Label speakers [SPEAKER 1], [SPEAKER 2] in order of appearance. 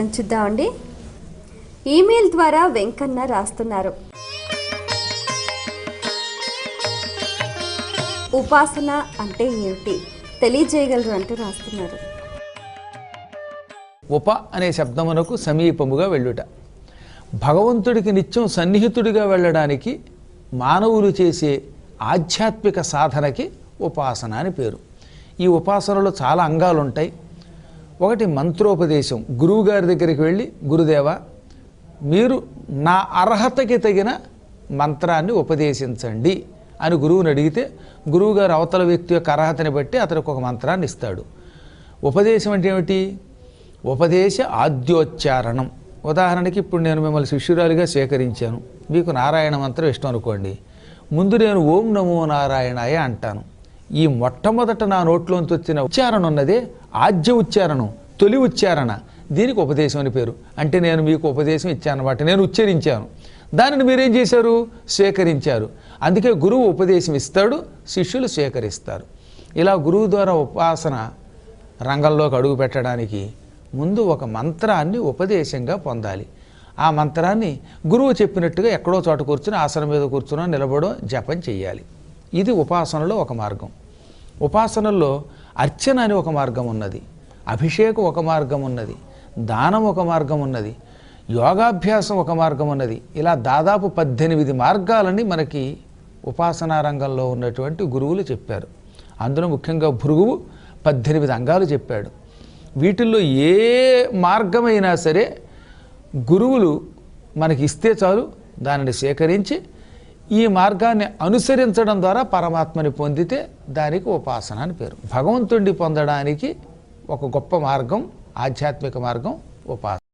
[SPEAKER 1] చూద్దామండి. ఈమెయిల్ ద్వారా వెంకన్న రాస్తున్నారు. ఉపాసన అంటే ఏమిటి? తెలియజేయగలరు అంటూ రాస్తున్నారు.
[SPEAKER 2] ఉప అనే శబ్దమునకు సమీపముగా వెళ్ళుట. భగవంతుడికి నిత్యం సన్నిహితుడిగా వెళ్ళడానికి మానవులు చేసే ఆధ్యాత్మిక సాధనకి ఉపాసన అని పేరు. ఈ ఉపాసనలో చాలా అంగాలు ఉంటాయి ఒకటి మంత్రోపదేశం. గురువుగారి దగ్గరికి వెళ్ళి గురుదేవ మీరు నా అర్హతకి తగిన మంత్రాన్ని ఉపదేశించండి అని గురువుని అడిగితే గురువుగారు అవతల వ్యక్తి యొక్క అర్హతని బట్టి అతనికి ఒక మంత్రాన్ని ఇస్తాడు. ఉపదేశం అంటే ఏమిటి? ఉపదేశ ఆద్యోచ్చారణం. ఉదాహరణకి ఇప్పుడు నేను మిమ్మల్ని శిష్యురాలిగా స్వీకరించాను. మీకు నారాయణ మంత్రం ఇష్టం అనుకోండి. ముందు నేను ఓం నమో నారాయణాయ అంటాను. ఈ మొట్టమొదట నా నోట్లోంచి వచ్చిన ఉచ్చారణ ఉన్నదే ఆద్య ఉచ్చారణం తొలి ఉచ్చారణ. దీనికి ఉపదేశం అని పేరు. అంటే నేను మీకు ఉపదేశం ఇచ్చాను అనమాట నేను ఉచ్చరించాను. దానిని మీరేం చేశారు? స్వీకరించారు. అందుకే గురువు ఉపదేశం ఇస్తాడు శిష్యులు స్వీకరిస్తారు. ఇలా గురువు ద్వారా ఉపాసన రంగంలోకి అడుగు పెట్టడానికి ముందు ఒక మంత్రాన్ని ఉపదేశంగా పొందాలి. ఆ మంత్రాన్ని గురువు చెప్పినట్టుగా ఎక్కడో చోట కూర్చుని ఆసనం మీద కూర్చున్నా నిలబడో జపం చేయాలి ఇది ఉపాసనలో ఒక మార్గం. ఉపాసనల్లో అర్చన అని ఒక మార్గం ఉన్నది అభిషేకం ఒక మార్గం ఉన్నది దానం ఒక మార్గం ఉన్నది యోగాభ్యాసం ఒక మార్గం ఉన్నది. ఇలా దాదాపు పద్దెనిమిది మార్గాలని మనకి ఉపాసనా రంగంలో ఉన్నటువంటి గురువులు చెప్పారు. అందులో ముఖ్యంగా భృగువు పద్దెనిమిది అంగాలు చెప్పాడు. వీటిల్లో ఏ మార్గమైనా సరే గురువులు మనకి ఇస్తే చాలు దానిని సేకరించి ఈ మార్గాన్ని అనుసరించడం ద్వారా పరమాత్మని పొందితే దానికి ఉపాసన అని పేరు. భగవంతుణ్ణి పొందడానికి ఒక గొప్ప మార్గం ఆధ్యాత్మిక మార్గం ఉపాసన.